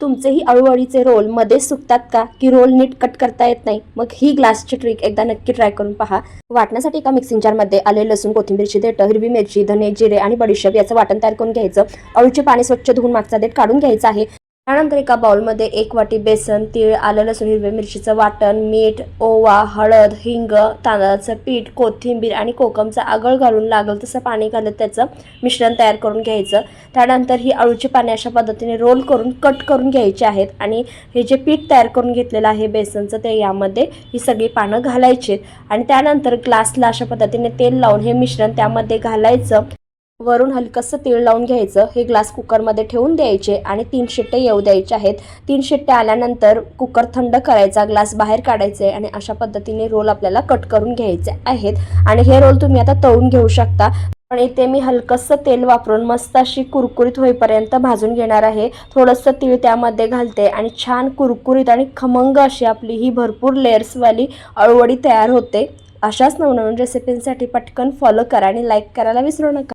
तुमचेही अळूअळीचे रोलमध्ये सुकतात का? की रोल नीट कट करता येत नाही? मग ही ग्लासची ट्रिक एकदा नक्की ट्राय करून पहा. वाटण्यासाठी एका मिक्सिंग जारमध्ये आले लसूण कोथिंबीरची देठ हिरवी मिरची धने जिरे आणि बडीशेप याचं वाटण तयार करून घ्यायचं. अळूचे पाणी स्वच्छ धुवून मागचा देठ काढून घ्यायचा आहे. त्यानंतर एका बाउलमध्ये एक वाटी बेसन तीळ आलं लसूण हिरव्या मिरचीचं वाटण मीठ ओवा हळद हिंग तांदळाचं पीठ कोथिंबीर आणि कोकमचा आगळ घालून लागल तसं पाणी घालत त्याचं मिश्रण तयार करून घ्यायचं. त्यानंतर ही अळूची पाने अशा पद्धतीने रोल करून कट करून घ्यायची आहेत आणि हे जे पीठ तयार करून घेतलेलं आहे बेसनचं ते यामध्ये ही सगळी पानं घालायची आणि त्यानंतर ग्लासला अशा पद्धतीने तेल लावून हे मिश्रण त्यामध्ये घालायचं. वरून हलकंसं तीळ लावून घ्यायचं. हे ग्लास कुकरमध्ये ठेवून द्यायचे आणि तीन शिट्टे येऊ द्यायचे आहेत. तीन शिट्टे आल्यानंतर कुकर थंड करायचा ग्लास बाहेर काढायचे आणि अशा पद्धतीने रोल आपल्याला कट करून घ्यायचे आहेत. आणि हे रोल तुम्ही आता तळून घेऊ शकता. पण इथे मी हलकंसं तेल वापरून मस्त अशी कुरकुरीत होईपर्यंत भाजून घेणार आहे. थोडंसं तीळ त्यामध्ये घालते आणि छान कुरकुरीत आणि खमंग अशी आपली ही भरपूर लेअर्सवाली अळवडी तयार होते. अशाच नवनवीन रेसिपींसाठी पटकन फॉलो करा आणि लाईक करायला विसरू नका.